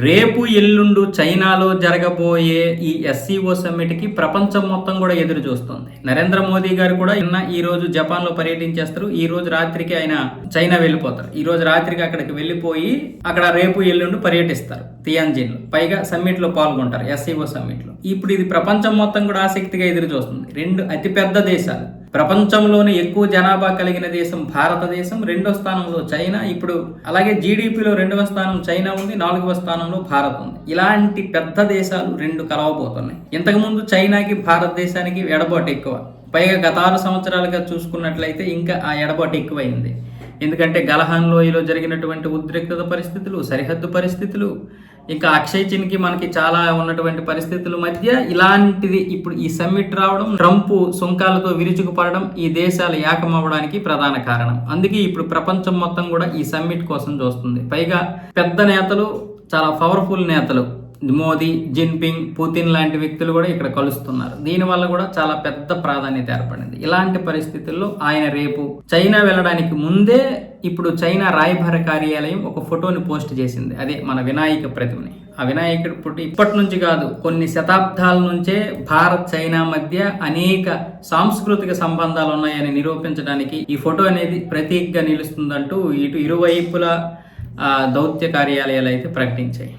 రేపు ఎల్లుండు చైనాలో జరగబోయే ఈ ఎస్సీఓ సమ్మిట్కి ప్రపంచం మొత్తం కూడా ఎదురు చూస్తుంది. నరేంద్ర మోదీ గారు కూడా నిన్న ఈ రోజు జపాన్లో పర్యటించేస్తారు. ఈ రోజు రాత్రికి ఆయన చైనా వెళ్ళిపోతారు. ఈ రోజు రాత్రికి అక్కడికి వెళ్ళిపోయి అక్కడ రేపు ఎల్లుండి పర్యటిస్తారు తియాన్జిన్లో పైగా సమ్మిట్లో పాల్గొంటారు ఎస్సీఓ సమ్మిట్లో ఇప్పుడు ఇది ప్రపంచం మొత్తం కూడా ఆసక్తిగా ఎదురు చూస్తుంది. రెండు అతిపెద్ద దేశాలు. ప్రపంచంలోనే ఎక్కువ జనాభా కలిగిన దేశం భారతదేశం రెండో స్థానంలో చైనా. ఇప్పుడు అలాగే జీడిపిలో రెండవ స్థానం చైనా ఉంది నాలుగవ స్థానంలో భారత్ ఉంది. ఇలాంటి పెద్ద దేశాలు రెండు కలవబోతున్నాయి. ఇంతకుముందు చైనాకి భారతదేశానికి ఎడబాటు ఎక్కువ. పైగా గత ఆరు సంవత్సరాలుగా చూసుకున్నట్లయితే ఇంకా ఆ ఎడబాటు ఎక్కువైంది. ఎందుకంటే గలహాన్ లోయలో జరిగినటువంటి ఉద్రిక్తత పరిస్థితులు సరిహద్దు పరిస్థితులు ఇంకా అక్షయ్ చిన్కి మనకి చాలా ఉన్నటువంటి పరిస్థితుల మధ్య ఇలాంటిది ఇప్పుడు ఈ సమ్మిట్ రావడం ట్రంప్ సుంకాలతో విరుచుకుపడడం ఈ దేశాలు ఏకమవ్వడానికి ప్రధాన కారణం. అందుకే ఇప్పుడు ప్రపంచం మొత్తం కూడా ఈ సమ్మిట్ కోసం చూస్తుంది. పైగా పెద్ద నేతలు చాలా పవర్ఫుల్ నేతలు. మోదీ జిన్పింగ్ పుతిన్ లాంటి వ్యక్తులు కూడా ఇక్కడ కలుస్తున్నారు. దీనివల్ల కూడా చాలా పెద్ద ప్రాధాన్యత ఏర్పడింది. ఇలాంటి పరిస్థితుల్లో ఆయన రేపు చైనా వెళ్ళడానికి ముందే ఇప్పుడు చైనా రాయభార కార్యాలయం ఒక ఫోటోని పోస్ట్ చేసింది. అదే మన వినాయక ప్రతిమని. ఆ వినాయకుడి పుట్టి ఇప్పటి నుంచి కాదు కొన్ని శతాబ్దాల నుంచే భారత్ చైనా మధ్య అనేక సాంస్కృతిక సంబంధాలు ఉన్నాయని నిరూపించడానికి ఈ ఫోటో అనేది ప్రతీకగా నిలుస్తుందంటూ ఇటు ఇరువైపుల దౌత్య కార్యాలయాలు అయితే ప్రకటించాయి.